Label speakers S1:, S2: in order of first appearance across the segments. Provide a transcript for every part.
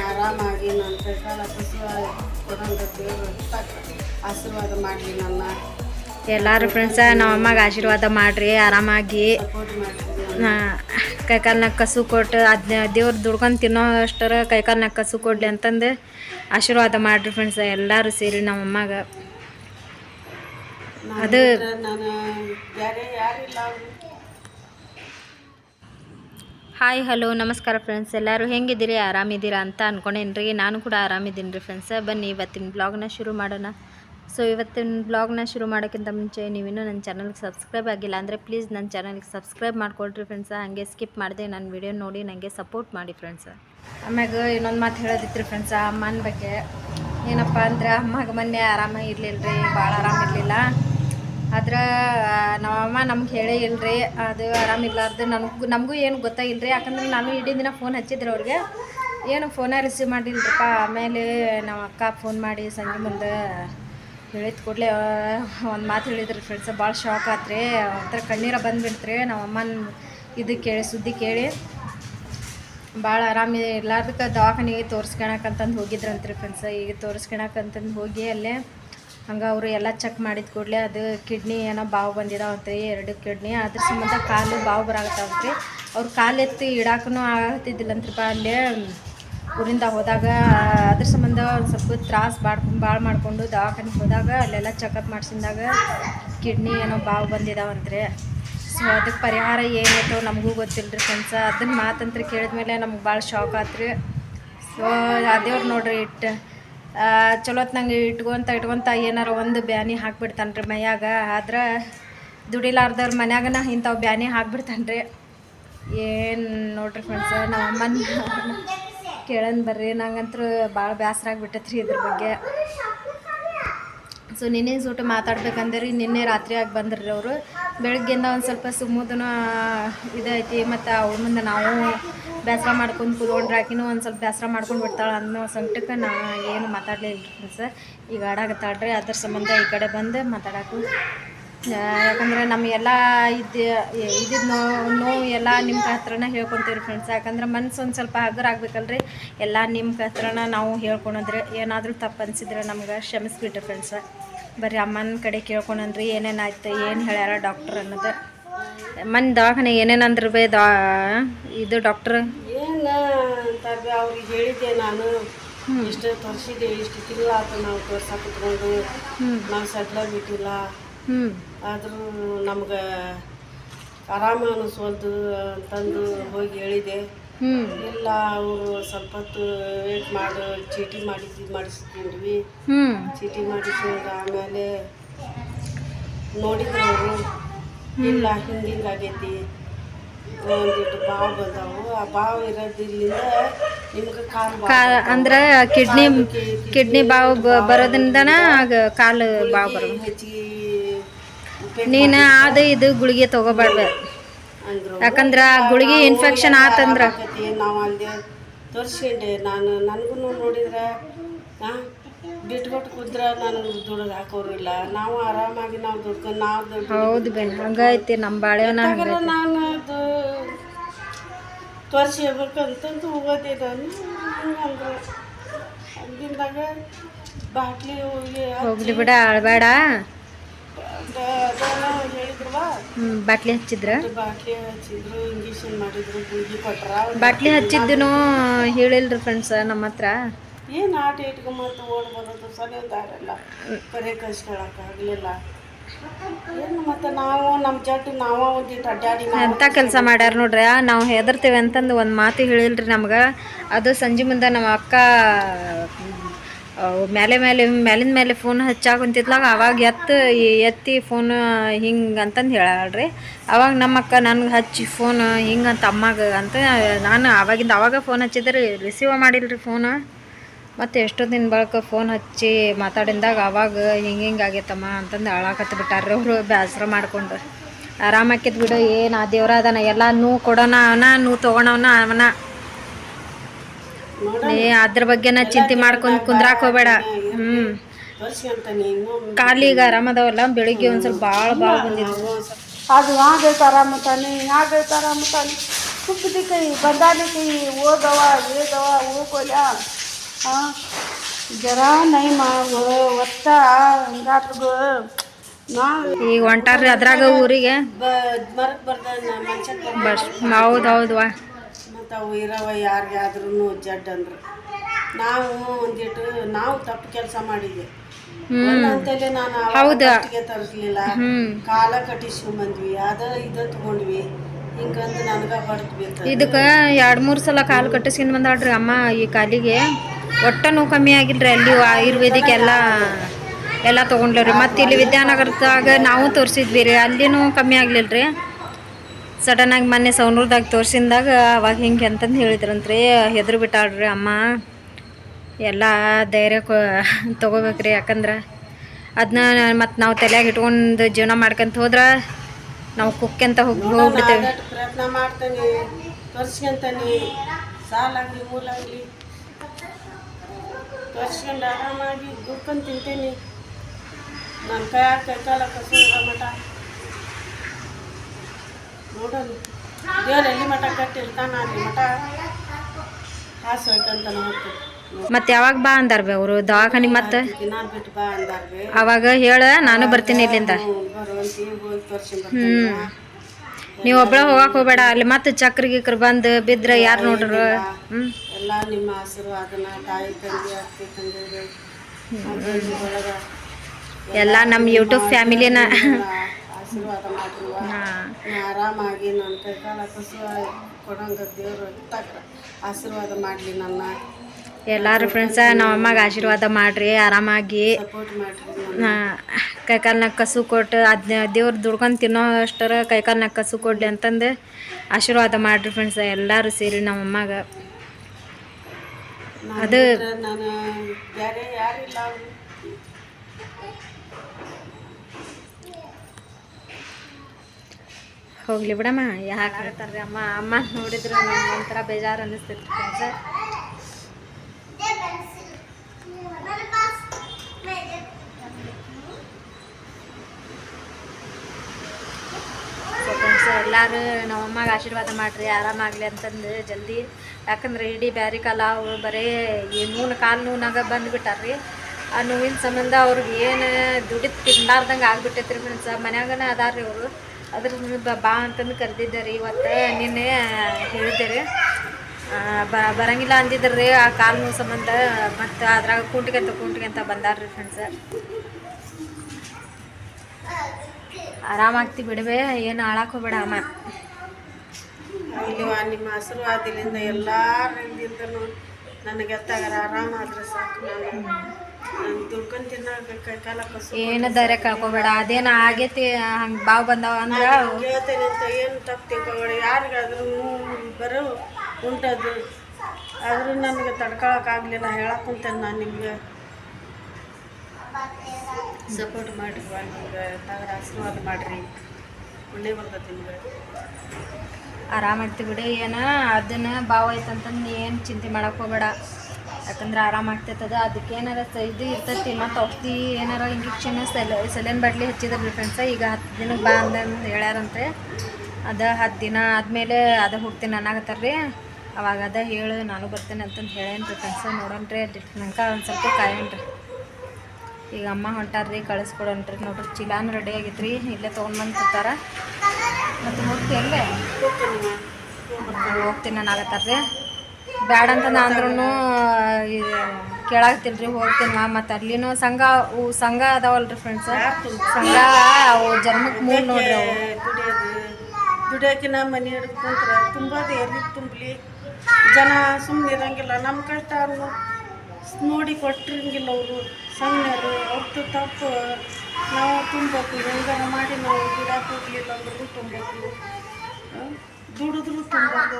S1: ಆರಾಮಾಗಿ ನನ್ನ ಕೈಕಾಲ ಕುಸುವ ಕೊಡಂಗ ದೇವರು ತಕ್ಕ ಆಶೀರ್ವಾದ ಮಾಡಲಿ ನನ್ನ.
S2: ಎಲ್ಲರೂ ಫ್ರೆಂಡ್ಸ ನಮ್ಮ ಅಮ್ಮಗೆ ಆಶೀರ್ವಾದ ಮಾಡಿರಿ ಆರಾಮಾಗಿ. ಕೈಕಾಲ್ನಾಗ ಕಸು ಕೊಟ್ಟು ಅದನ್ನ ದೇವ್ರು ದುಡ್ಕೊಂಡು ತಿನ್ನೋ ಅಷ್ಟರ ಕೈಕಾಲ್ನಾಗ ಕಸು ಕೊಡ್ಲಿ ಅಂತಂದು ಆಶೀರ್ವಾದ ಮಾಡಿರಿ ಫ್ರೆಂಡ್ಸ ಎಲ್ಲರೂ ಸೇರಿ ನಮ್ಮ ಅಮ್ಮಗೆ. ಅದು ಹಾಯ್ ಹಲೋ ನಮಸ್ಕಾರ ಫ್ರೆಂಡ್ಸ್ ಎಲ್ಲರೂ ಹೆಂಗಿದ್ದೀರಿ? ಆರಾಮಿದ್ದೀರಾ ಅಂತ ಅನ್ಕೊಂಡೇನಿ ರೀ ನಾನು ಕೂಡ ಆರಾಮಿದ್ದೀನಿ ರೀ ಫ್ರೆಂಡ್ಸ್ ಬನ್ನಿ ಇವತ್ತಿನ ಬ್ಲಾಗ್ನ ಶುರು ಮಾಡೋಣ. ಸೊ ಇವತ್ತಿನ ಬ್ಲಾಗ್ನ ಶುರು ಮಾಡೋಕ್ಕಿಂತ ಮುಂಚೆ ನೀವಿನ್ನೂ ನನ್ನ ಚಾನಲ್ಗೆ ಸಬ್ಸ್ಕ್ರೈಬ್ ಆಗಿಲ್ಲ ಅಂದರೆ ಪ್ಲೀಸ್ ನನ್ನ ಚಾನಲ್ಗೆ ಸಬ್ಸ್ಕ್ರೈಬ್ ಮಾಡ್ಕೊಳ್ರಿ ಫ್ರೆಂಡ್ಸ ಹಾಗೆ ಸ್ಕಿಪ್ ಮಾಡಿದೆ ನನ್ನ ವಿಡಿಯೋ ನೋಡಿ ನನಗೆ ಸಪೋರ್ಟ್ ಮಾಡಿ ಫ್ರೆಂಡ್ಸ್ ಆಮ್ಯಾಗ ಇನ್ನೊಂದು ಮಾತು ಹೇಳೋದಿತ್ತು ರೀ ಫ್ರೆಂಡ್ಸ ಅಮ್ಮನ ಬಗ್ಗೆ. ಏನಪ್ಪ ಅಂದ್ರೆ ಅಮ್ಮಗೆ ಮೊನ್ನೆ ಆರಾಮಾಗಿ ಇರಲಿಲ್ಲ ರೀ ಭಾಳ ಆರಾಮಿರಲಿಲ್ಲ ಆದ್ರೆ ನಮ್ಮಮ್ಮ ನಮ್ಗೆ ಹೇಳೇ ಇಲ್ರಿ, ಅದು ಆರಾಮಿರ್ಲಾರ್ದು ನನಗೂ, ನಮಗೂ ಏನು ಗೊತ್ತಾಗಿಲ್ಲ ರೀ ಯಾಕಂದ್ರೆ ನಾನು ಇಡೀ ದಿನ ಫೋನ್ ಹಚ್ಚಿದ್ರು ಅವ್ರಿಗೆ. ಏನು ಫೋನೇ ರಿಸೀವ್ ಮಾಡಿಲ್ರಪ್ಪ, ಆಮೇಲೆ ನಮ್ಮ ಅಕ್ಕ ಫೋನ್ ಮಾಡಿ ಸಂಜೆ ಮುಂದೆ ಹೇಳಿದ ಕೂಡಲೇ ಒಂದು ಮಾತು ಹೇಳಿದ್ರು ಫ್ರೆಂಡ್ಸ್ ಭಾಳ ಶಾಕ್ ಆತ್ರಿ, ಒಂಥರ ಕಣ್ಣೀರ ಬಂದುಬಿಡ್ತ್ರಿ, ನಮ್ಮಮ್ಮನ ಇದು ಕೇಳಿ, ಸುದ್ದಿ ಕೇಳಿ. ಭಾಳ ಆರಾಮ ಇರ್ಲಾರ್ದಕ್ಕೆ ದವಾಖಾನೆಗೆ ತೋರಿಸ್ಕೊಳಕಂತಂದು ಹೋಗಿದ್ರಂತ್ರಿ ಫ್ರೆಂಡ್ಸ್ ಈಗ ತೋರಿಸ್ಕೊಳಕಂತಂದು ಹೋಗಿ ಅಲ್ಲೇ ಹಂಗೆ ಅವರು ಎಲ್ಲ ಚೆಕ್ ಮಾಡಿದ ಕೂಡಲೇ ಅದು ಕಿಡ್ನಿ ಏನೋ ಬಾವು ಬಂದಿದಾವಂತ್ರಿ, ಎರಡು ಕಿಡ್ನಿ ಅದ್ರ ಸಂಬಂಧ ಕಾಲು ಬಾವು ಬರಾಕತ್ತಾವಂತ್ರಿ. ಅವ್ರು ಕಾಲು ಎತ್ತಿ ಇಡಾಕೂ ಆಗತ್ತಿದ್ದಿಲ್ಲಂತ್ರಿಪ್ಪ ಅಲ್ಲೇ ಊರಿಂದ ಹೋದಾಗ ಅದ್ರ ಸಂಬಂಧ ಒಂದು ಸ್ವಲ್ಪ ತ್ರಾಸು ಮಾಡ್ಕೊಂಡು ಭಾಳ ಮಾಡಿಕೊಂಡು ದವಾಖಾನೆಗೆ ಹೋದಾಗ ಅಲ್ಲೆಲ್ಲ ಚೆಕಪ್ ಮಾಡಿಸಿದಾಗ ಕಿಡ್ನಿ ಏನೋ ಬಾವು ಬಂದಿದಾವಂತ್ರಿ. ಸೊ ಅದಕ್ಕೆ ಪರಿಹಾರ ಏನೈತೋ ನಮಗೂ ಗೊತ್ತಿಲ್ಲ ರೀ ಫ್ರೆಂಡ್ಸ ಅದನ್ನ ಮಾತಂತ್ರ ಕೇಳಿದ್ಮೇಲೆ ನಮ್ಗೆ ಭಾಳ ಶಾಕ್ ಆತ್ರಿ. ಸೊ ಅದೇವ್ರು ನೋಡ್ರಿ ಇಟ್ಟು ಚಲೋತ್ ನಂಗೆ ಇಟ್ಕೊಂತ ಇಟ್ಕೊಂತ ಏನಾರ ಒಂದು ಬ್ಯಾನಿ ಹಾಕ್ಬಿಡ್ತಾನೆ ರೀ ಮೈಯಾಗ ಆದ್ರೆ ದುಡಿಲಾರ್ದವ್ರ ಮನ್ಯಾಗನ ಇಂಥವು ಬ್ಯಾನಿ ಹಾಕ್ಬಿಡ್ತಾನೆ ರೀ ಏನು ನೋಡ್ರಿ ಫ್ರೆಂಡ್ಸ್ ನಮ್ಮ ಅಮ್ಮನ ಕೇಳನ್ ಬರ್ರಿ. ನಂಗಂತೂ ಭಾಳ ಬೇಸರ ಆಗ್ಬಿಟ್ಟೈತ್ರಿ ಇದ್ರ ಬಗ್ಗೆ. ಸೊ ನಿನ್ನೆ ಸೂಟು ಮಾತಾಡ್ಬೇಕಂದ್ರೆ? ನಿನ್ನೆ ರಾತ್ರಿ ಆಗಿ ಬಂದ್ರಿ ಅವರು. ಬೆಳಗ್ಗೆಯಿಂದ ಒಂದು ಸ್ವಲ್ಪ ಸುಮ್ಮದನ ಇದೈತಿ ಮತ್ತು ಅವ್ರ ಮುಂದೆ ನಾವು ಬೇಸರ ಮಾಡ್ಕೊಂಡು ಕೂತ್ಕೊಂಡ್ರೆ ಆಕಿನೂ ಒಂದು ಸ್ವಲ್ಪ ಬೇಸರ ಮಾಡ್ಕೊಂಡು ಬಿಡ್ತಾಳೆ ಅನ್ನೋ ಸಂಕಟಕ್ಕೆ ನಾ ಏನು ಮಾತಾಡಲೇ ಸರ್. ಈಗ ಆಡಾಗತ್ತಾಳ್ರಿ ಅದ್ರ ಸಂಬಂಧ ಈ ಕಡೆ ಬಂದು ಮಾತಾಡೋಕು. ಯಾಕಂದ್ರೆ ಎಲ್ಲ ಇದು ಇದ್ದಿದ್ದು ನೋವು ನೋವು ಎಲ್ಲ ನಿಮ್ಮ ಹತ್ರನ ಹೇಳ್ಕೊತೀವಿ ಫ್ರೆಂಡ್ಸ್ ಯಾಕಂದ್ರೆ ಮನ್ಸು ಒಂದು ಸ್ವಲ್ಪ ಹಗುರ ಆಗ್ಬೇಕಲ್ರಿ. ಎಲ್ಲ ನಿಮ್ಮ ಹತ್ರನ ನಾವು ಹೇಳ್ಕೊಳೋದ್ರೆ ಏನಾದರೂ ತಪ್ಪು ಅನಿಸಿದ್ರೆ ನಮ್ಗೆ ಕ್ಷಮಿಸ್ಬಿಟ್ರಿ ಫ್ರೆಂಡ್ಸ ಬರ್ರಿ ಅಮ್ಮನ ಕಡೆ ಕೇಳ್ಕೊಳನ್ರಿ ಏನೇನಾಯ್ತು, ಏನು ಹೇಳ್ಯಾರ ಡಾಕ್ಟ್ರ್ ಅನ್ನೋದು. ಮನೆ ದವಾಖಾನೆ ಏನೇನಂದ್ರೆ ಬೇ ದಾ ಇದು ಡಾಕ್ಟ್ರ್
S1: ಏನು ಅಂತಾರೆ ಅವ್ರಿಗೆ ಹೇಳಿದ್ದೆ ನಾನು. ಇಷ್ಟು ತೋರಿಸಿದ್ದೆ ಇಷ್ಟು ತಿಂಗಳಾತು ನಾವು ತೋರ್ಸಕ್ಕೆ ಕುತ್ಕೊಂಡು ನಾವು ಸಡ್ಲ ಬಿಟ್ಟಿಲ್ಲ. ಆದರೂ ನಮ್ಗೆ ಆರಾಮ ಅನಿಸ್ವಲ್ದು ಅಂತಂದು ಹೋಗಿ ಹೇಳಿದೆ. ಇಲ್ಲ ಅವರು ಸ್ವಲ್ಪ ಹೊತ್ತು ವೇಟ್ ಮಾಡಿ ಚೀಟಿ ಮಾಡಿಸಿ ಮಾಡಿಸ್ತೀವಿ ಚೀಟಿ ಮಾಡಿಸಿದ್ರೆ ಆಮೇಲೆ ನೋಡಿದ್ರು ಅವರು. ಇಲ್ಲ ಹಿಂಗೆ ಹಿಂಗೆ ಆಗೈತಿ ಒಂದಿಟ್ಟು ಬಾವು ಬಂದಾವು. ಆ ಬಾವು ಇರೋದ್ರಿಂದ ನಿಮ್ಗೆ ಕಾಲು ಬಾವು
S2: ಕಾ ಅಂದ್ರೆ ಕಿಡ್ನಿ ಕಿಡ್ನಿ ಬಾವು ಬ- ಬರೋದ್ರಿಂದನ ಆಗ ಕಾಲು ಬಾವು ಬರೋ
S1: ಹೆಚ್ಚಿಗೆ ಉಪಯೋಗ
S2: ನೀನು ಅದು ಇದು ಗುಳಿಗೆ ತಗೋಬಾರ್ದು.
S1: ಅಂದ್ರು.
S2: ಯಾಕಂದ್ರೆ ಆ ಗುಳಿಗೆ ಇನ್ಫೆಕ್ಷನ್ ಆತಂದ್ರೆ.
S1: ನಾವು ತೋರಿಸ್ಕೊಂಡೆ ನಾನು ನನಗೂ ನೋಡಿದ್ರೆ ಹಾಂ ಬಿಟ್ಕೊಟ್ಟು ಕುದ್ರೆ ನನಗೆ ದುಡ್ಡು ಹಾಕೋರಿಲ್ಲ ನಾವು ಆರಾಮಾಗಿ ನಾವು ದುಡ್ಕೊಂಡು ನಾವು ದುಡ್ಡು
S2: ಹೌದು ಬೇನ್ ಹಂಗೈತಿ ನಮ್ಮ ಬಾಳೆವನ
S1: ನಾನು ಅದು ತೋರಿಸ್ಬೇಕಂತಂದು ಹೋಗೋದೆ ನಾನು ಹಂಗಂದ್ರೆ ಹಂಗಿಂದಾಗ ಬಾಟ್ಲಿ ಹೋಗಿ
S2: ಹೋಗ್ಲಿ ಬಿಡ ಹ್ಞೂ ಬಾಟ್ಲಿ ಹಚ್ಚಿದ್ರ?
S1: ಬಾಟ್ಲಿ ಹಚ್ಚಿದ್ರು ಇಂಜೆಕ್ಷನ್ ಮಾಡಿದ್ರು ಗುಳಿಗೆ ಕೊಟ್ರ.
S2: ಬಾಟ್ಲಿ ಹಚ್ಚಿದ್ದು ಹೇಳಿಲ್ರಿ ಫ್ರೆಂಡ್ಸ್ ನಮ್ಮ ಹತ್ರ
S1: ಏನು ಆಟ ಇಟ್ಕೊಂಬಂತ ಓಡ್ ಬರೋದು ಸರಿ ದಾರಲ್ಲ ಕರೆ ಕಳ್ಸ್ಕೊಳಕ್ಕೆ ಎಂತ ಏನು ಮತ್ತೆ ನಾವು ನಮ್ಮ ಜಟ್ಟು ನಾವು ಒಂದಿಟ್ಟು ಅಡ್ಡಾಡಿ ನಾವು
S2: ಎಂಥ ಕೆಲಸ ಮಾಡ್ಯಾರ ನೋಡ್ರಿ ನಾವು ಹೆದರ್ತೀವಿ ಅಂತಂದು ಒಂದು ಮಾತು ಹೇಳಿಲ್ರಿ ನಮ್ಗೆ. ಅದು ಸಂಜೆ ಮುಂದೆ ನಮ್ಮ ಅಕ್ಕ ಮೇಲೆ ಮೇಲೆ ಮೇಲಿನ ಮೇಲೆ ಫೋನ್ ಹಚ್ಚಾಕುಂತಿದ್ಲಾಗ ಅವಾಗ ಎತ್ತು ಎತ್ತಿ ಫೋನ್ ಹಿಂಗೆ ಅಂತಂದು ಹೇಳಲ್ರಿ ಅವಾಗ ನಮ್ಮ ಅಕ್ಕ ನನಗೆ ಹಚ್ಚಿ ಫೋನ್ ಹಿಂಗೆ ಅಂತ ಅಮ್ಮಗೆ ಅಂತ ನಾನು ಅವಾಗಿಂದ ಅವಾಗ ಫೋನ್ ಹಚ್ಚಿದ್ರೆ ರಿಸೀವ್ ಮಾಡಿಲ್ರಿ ಫೋನ್ ಮತ್ತು ಎಷ್ಟು ದಿನ ಬಳಕ ಫೋನ್ ಹಚ್ಚಿ ಮಾತಾಡಿದಾಗ ಅವಾಗ ಹಿಂಗೆ ಹಿಂಗೆ ಆಗೈತಮ್ಮ ಅಂತಂದು ಅಳಾಕತ್ತು ಬಿಟ್ಟಾರ್ರಿ ಅವರು ಬೇಸರ ಮಾಡ್ಕೊಂಡು. ಆರಾಮಾಕಿದ್ ಬಿಡು, ಏನು ಆ ದೇವ್ರ ಅದಾನ? ಎಲ್ಲ ನೂ ಕೊಡೋಣ, ಅವನ ನೂ ತೊಗೊಳವನ ಅವನ ನೀ ಅದ್ರ ಬಗ್ಗೆನ ಚಿಂತೆ ಮಾಡ್ಕೊಂಡು ಕುಂದ್ರಾಕ್ ಹೋಗ್ಬೇಡ. ಹ್ಞೂ ಈಗ ಆರಾಮದವಲ್ಲ ಬೆಳಿಗ್ಗೆ ಒಂದು ಸ್ವಲ್ಪ ಭಾಳ ಭಾಳ
S1: ಅದು ಆಗೈತೆ ಆರಾಮ ತಾನೆ ಆಗೈತೆ ಆರಾಮ ತಾನೆ ಕೈ ಓದವ ಏದವ ಜರ ನೈ ಮಾ ಒತ್ತ ಹಂಗಾತ್ಗ ನಾ
S2: ಈಗ ಹೊಂಟಾರ್ರಿ ಅದ್ರಾಗ ಊರಿಗೆ. ಬಸ್ ಹೌದು ಹೌದು ವಾ.
S1: ಮತ್ತು ಅವು ಇರವ ಯಾರಿಗಾದ್ರೂ ಜಡ್ ಅಂದ್ರೆ. ನಾವು ಒಂದಿಟ್ಟು ನಾವು ತಪ್ಪು ಕೆಲಸ ಮಾಡಿದ್ವಿ. ಅಂತೇಳಿ ನಾನು ತರಿಸ್ಲಿಲ್ಲ. ಕಾಲ ಕಟ್ಟಿಸ್ಕೊಂಡ್ಬಂದ್ವಿ ಅದ ಇದ ತಗೊಂಡ್ವಿ.
S2: ಇದಕ್ಕೆ ಎರಡು ಮೂರು ಸಲ ಕಾಲು ಕಟ್ಟಿಸ್ಕೊಂಡ್ ಬಂದಾಡ್ರಿ ಅಮ್ಮ ಈ ಕಾಲಿಗೆ. ಒಟ್ಟ ನೋವು ಕಮ್ಮಿ ಆಗಿಲ್ರಿ ಅಲ್ಲಿ ಆಯುರ್ವೇದಿಕ್ ಎಲ್ಲ ಎಲ್ಲ ತೊಗೊಂಡ್ಲರಿ ಮತ್ತು ಇಲ್ಲಿ ವಿದ್ಯಾನಗರದಾಗ ನಾವು ತೋರಿಸಿದ್ವಿ ರೀ ಅಲ್ಲಿನೂ ಕಮ್ಮಿ ಆಗ್ಲಿಲ್ಲ ರೀ ಸಡನ್ನಾಗಿ ಮೊನ್ನೆ ಸೌನೂರ್ದಾಗ ತೋರಿಸಿದಾಗ ಅವಾಗ ಹಿಂಗೆ ಅಂತಂದು ಹೇಳಿದ್ರಂತ್ರಿ, ಹೆದ್ರು ಬಿಟ್ಟಾಳ್ರಿ ಅಮ್ಮ. ಎಲ್ಲ ಧೈರ್ಯ ತೊಗೋಬೇಕ್ರಿ ಯಾಕಂದ್ರೆ. ಅದನ್ನ ಮತ್ತು ನಾವು ತಲೆಯಾಗಿ ಇಟ್ಕೊಂಡು ಜೀವನ ಮಾಡ್ಕೊಂತ ಹೋದ್ರೆ ನಾವು ಕುಕ್ಕಂತ ಹೋಗಿ ಹೋಗ್ಬಿಡ್ತೇವೆ.
S1: ಪ್ರಯತ್ನ ಮಾಡ್ತೇನೆ ತೋರಿಸ್ಕೊಂತಾನೆ. ಸಾಲಾಗಲಿ ಮೂಲಾಗಲಿ ತೋರಿಸ್ಕೊಂಡು ಆರಾಮಾಗಿ ದುಡ್ಕೊಂಡು ತಿಂತೀನಿ. ನನ್ನ ಕೈ ಕಾಲ ಕಸು ಮಠ. ನೋಡೋಣ. ದೇವ್ರು ಎಲ್ಲಿ ಮಠ ಕಟ್ಟಿರ್ತಾನ ಅಲ್ಲಿ ಮಠ ಹಾಸು ಹೋಯ್ಕಂತ ಹೋಗ್ತೀನಿ
S2: ಮತ್ತೆ ಯಾವಾಗ ಬಾ ಅಂದಾರ ಬಿ ಅವರು? ದವಾಖಾನೆ ಮತ್ತೆ?
S1: ದಿನ ಬಿಟ್ಟು ಬಾ ಅಂದಾರ್ರಿ
S2: ಅವಾಗ ಹೇಳ ನಾನು ಬರ್ತೀನಿ ಇಲ್ಲಿಂದ.
S1: ತೋರ್ಸ್ಕೊಂಡ್
S2: ನೀವು ಒಬ್ಳ ಹೋಗಕ್ ಹೋಗ್ಬೇಡ. ಅಲ್ಲಿ ಮತ್ತೆ ಚಕ್ರ ಗಿಕ್ರ ಬಂದು ಬಿದ್ರೆ ಯಾರು ನೋಡ್ರು? ಎಲ್ಲಾ
S1: ಎಲ್ಲ ನಿಮ್ಮ ಆಶೀರ್ವಾದನ ತಾಯಿ ತಂದೆ ಅತ್ತೆ ತಂದೆ
S2: ಎಲ್ಲ ನಮ್ಮ ಯೂಟ್ಯೂಬ್ ಫ್ಯಾಮಿಲಿನ.
S1: ಆಶೀರ್ವಾದ ಮಾಡಿರುವ ಆರಾಮಾಗಿ ನನ್ನ ಕೈ ಕಾಲ ಕಸುವ ಕೊಡಂಗ ದೇವರು ಆಶೀರ್ವಾದ ಮಾಡಲಿ ನನ್ನ.
S2: ಎಲ್ಲಾರು ಫ್ರೆಂಡ್ಸ ನಮ್ಮ ಅಮ್ಮಗೆ ಆಶೀರ್ವಾದ ಮಾಡ್ರಿ ಆರಾಮಾಗಿ. ಕೈಕಾಲ್ನಾಗ ಕಸು ಕೊಟ್ಟು ಅದ್ನ ದೇವ್ರು ದುಡ್ಕೊಂಡು ತಿನ್ನೋ ಅಷ್ಟರ ಕೈಕಾಲ್ನಾಗ ಕಸು ಕೊಡ್ಲಿ ಅಂತಂದು ಆಶೀರ್ವಾದ ಮಾಡ್ರಿ ಫ್ರೆಂಡ್ಸ ಎಲ್ಲರೂ ಸೇರಿ ನಮ್ಮ ಅಮ್ಮಗೆ. ಅದು ಹೋಗ್ಲಿ ಬಿಡಮ್ಮ ಯಾಕೆ? ಹೇಳ್ತಾರ್ರಿ ಅಮ್ಮ? ಅಮ್ಮ ನೋಡಿದ್ರೆ ನಮ್ಗೆ ಒಂಥರ ಬೇಜಾರು ಅನ್ನಿಸ್ತೈತಿ ಫ್ರೆಂಡ್ಸ ಸೊ ಫ್ರೆಂಡ್ಸ್ ಎಲ್ಲರೂ ನಮ್ಮ ಅಮ್ಮಗೆ ಆಶೀರ್ವಾದ ಮಾಡಿರಿ ಆರಾಮಾಗಲಿ ಅಂತಂದು ಜಲ್ದಿ. ಯಾಕಂದ್ರೆ ಇಡೀ ಬ್ಯಾರಿ ಕಾಲ ಅವರು ಬರೀ ಈ ಮೂಲ ಕಾಲು ನೋವಿನಾಗ ಬಂದುಬಿಟ್ಟಾರ್ರಿ ಆ ನೋವಿನ ಸಂಬಂಧ ಅವ್ರಿಗೆ ಏನು ದುಡಿದ ತಿನ್ಲಾರ್ದಂಗೆ ಆಗ್ಬಿಟ್ಟೈತೆ ರೀ ಫ್ರೆಂಡ್ಸ್ ಮನ್ಯಾಗನ ಅದಾರ ರೀ ಅವರು. ಅದ್ರ ಬಾ ಅಂತಂದು ಕರೆದಿದ್ದೆ ರೀ ಇವತ್ತು ನಿನ್ನೆ ಹೇಳಿದ್ದೆ ರೀ ಬರಂಗಿಲ್ಲ ಅಂದಿದ್ರಿ ಆ ಕಾಲು ನೋವು ಸಂಬಂಧ, ಮತ್ತು ಅದ್ರಾಗ ಕುಂಟಿಗಂತ ಕುಂಟಿಗಂತ ಬಂದಾರ ರೀ ಫ್ರೆಂಡ್ಸ್ ಆರಾಮಾಗ್ತಿ ಬಿಡಬೇ ಏನು ಹಾಳಾಕ್ ಹೋಗ್ಬೇಡ ಅಮ್ಮ.
S1: ಇಲ್ಲಿ ನಿಮ್ಮ ಆಶೀರ್ವಾದದಿಂದ ಎಲ್ಲಾರಿಂದಿಂದನೂ ನನಗೆ ಎತ್ತಾಗಾರ ಆರಾಮಾದ್ರೆ ಸಾಕು ನಾನು.
S2: ಏನು ಧೈರ್ಯ ಕಳ್ಕೊಬೇಡ ಅದೇನು ಆಗೈತಿ ಹಂಗೆ ಬಾವು ಬಂದಾವ ಅಂದ್ರೆ
S1: ಕೇಳ್ತೇನೆ ಅಂತ ಏನು ತಪ್ಪು ತಿಳ್ಕೊಬೇಡ. ಯಾರಿಗಾದ್ರೂ ಬರೋ ಉಂಟದು ಆದರೂ ನನಗೆ ತಡ್ಕೊಳಕ್ಕಾಗಲಿಲ್ಲ ಹೇಳಕ್ ಕುಂತೇನೆ ನಾನು ನಿಮ್ಗೆ. ಸಪೋರ್ಟ್ ಮಾಡಿರಿ ನಮ್ಗೆ ಆಶೀರ್ವಾದ ಮಾಡಿರಿ. ಒಳ್ಳೆ ಬರ್ತೈತಿ ನಿಮ್ಗೆ
S2: ಆರಾಮಾಗ್ತಿ ಬಿಡು ಏನು, ಅದನ್ನ ಭಾವ ಐತಂತಂದು ಏನು ಚಿಂತೆ ಮಾಡಕ್ಕೆ ಹೋಗಬೇಡ. ಯಾಕಂದ್ರೆ ಆರಾಮಾಗ್ತೈತದ ಅದಕ್ಕೆ ಏನಾರ ಇದು ಇರ್ತೈತಿ, ಮತ್ತು ಔಷಧಿ ಏನಾರ ಇಂಜೆಕ್ಷನ್, ಸೆಲ್, ಸೆಲೆನ್ ಬಾಟ್ಲಿ ಹಚ್ಚಿದ್ರಿ ಫ್ರೆಂಡ್ಸ ಈಗ ಹತ್ತು ದಿನಕ್ಕೆ ಬಾ ಅಂದಂದು ಹೇಳ್ಯಾರಂತೆ. ಅದು ಹತ್ತು ದಿನ ಆದಮೇಲೆ ಅದು ಹೋಗ್ತೀನಿ ಅನ್ನಾಗತ್ತಾರ ರೀ ಅವಾಗ ಅದ ಹೇಳು, ನಾನು ಬರ್ತೇನೆ ಅಂತಂದು ಹೇಳೇನಿ ರೀ ಫ್ರೆಂಡ್ಸ ನೋಡೋಣ್ರಿ ನಂಗೆ ಒಂದು ಸ್ವಲ್ಪ ಕಾಯಣ್ರಿ. ಈಗ ಅಮ್ಮ ಹೊಂಟಾರ್ರಿ, ಕಳಿಸ್ಕೊಡೋಣ್ರಿ. ನೋಡ್ರಿ, ಚೀಲಾನು ರೆಡಿ ಆಗೈತ್ರಿ. ಇಲ್ಲೇ ತೊಗೊಂಡ್ಬಂದು ಕೊಡ್ತಾರ. ಮತ್ತು ಹೋಗ್ತಿ ಅಲ್ಲೇ?
S1: ಹೋಗ್ತೀನಿ
S2: ನಾನು ಆಗತ್ತಾರ್ರಿ ಬ್ಯಾಡ ಅಂತ ಕೇಳಾಕತ್ತೀನಿ ರೀ, ಹೋಗ್ತೀನಿ ಮಾ ಮತ್ತು ಅಲ್ಲಿನೂ ಸಂಘ ಸಂಘ ಅದಾವಲ್ರಿ ಫ್ರೆಂಡ್ಸ್ ಸಂಘ, ಅವು ಜನ್ಮಕ್ಕೆ ಮೂರು ನೋಡ್ರಿ ಅವು.
S1: ದುಡಿಯೋಕಿನ ಮನೆ ಹಿಡ್ಕೊಂಡ್ರೆ ತುಂಬ ದೇವ್ರಿ ತುಂಬಲಿ. ಜನ ಸುಮ್ಮನೆ ಇರಂಗಿಲ್ಲ ನಮ್ಮ ಕಷ್ಟ ಅವ್ರು ನೋಡಿ ಕೊಟ್ಟಿರಂಗಿಲ್ಲ ಅವರು. ಸಣ್ಣರು ಅವ್ರದ್ದು ತಪ್ಪು ನಾವು ತುಂಬಬೇಕು ಹೆಂಗಾರ ಮಾಡಿ ನಾವು ಗಿಡ ಹೋಗ್ಲಿಲ್ಲ ಅಂದ್ರೂ ತುಂಬಬೇಕು? ದುಡಿದ್ರು ತುಂಬಬೇಕು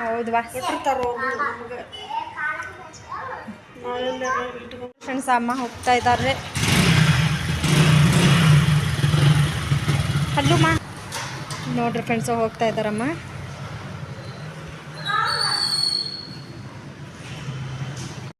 S2: ಹೌದು
S1: ಕೊಟ್ಟಿರ್ತಾರೆ ಅವರು ನಮ್ಗೆ. ನಾವೆಲ್ಲರೂ ಇಟ್ಕೊಂಡು
S2: ಫ್ರೆಂಡ್ಸ್ ಅಮ್ಮ ಹೋಗ್ತಾ ಇದ್ದಾರೆ ಹಲ್ಲು ಮಾ ನೋಡ್ರಿ ಫ್ರೆಂಡ್ಸ್ ಹೋಗ್ತಾ ಇದ್ದಾರಮ್ಮ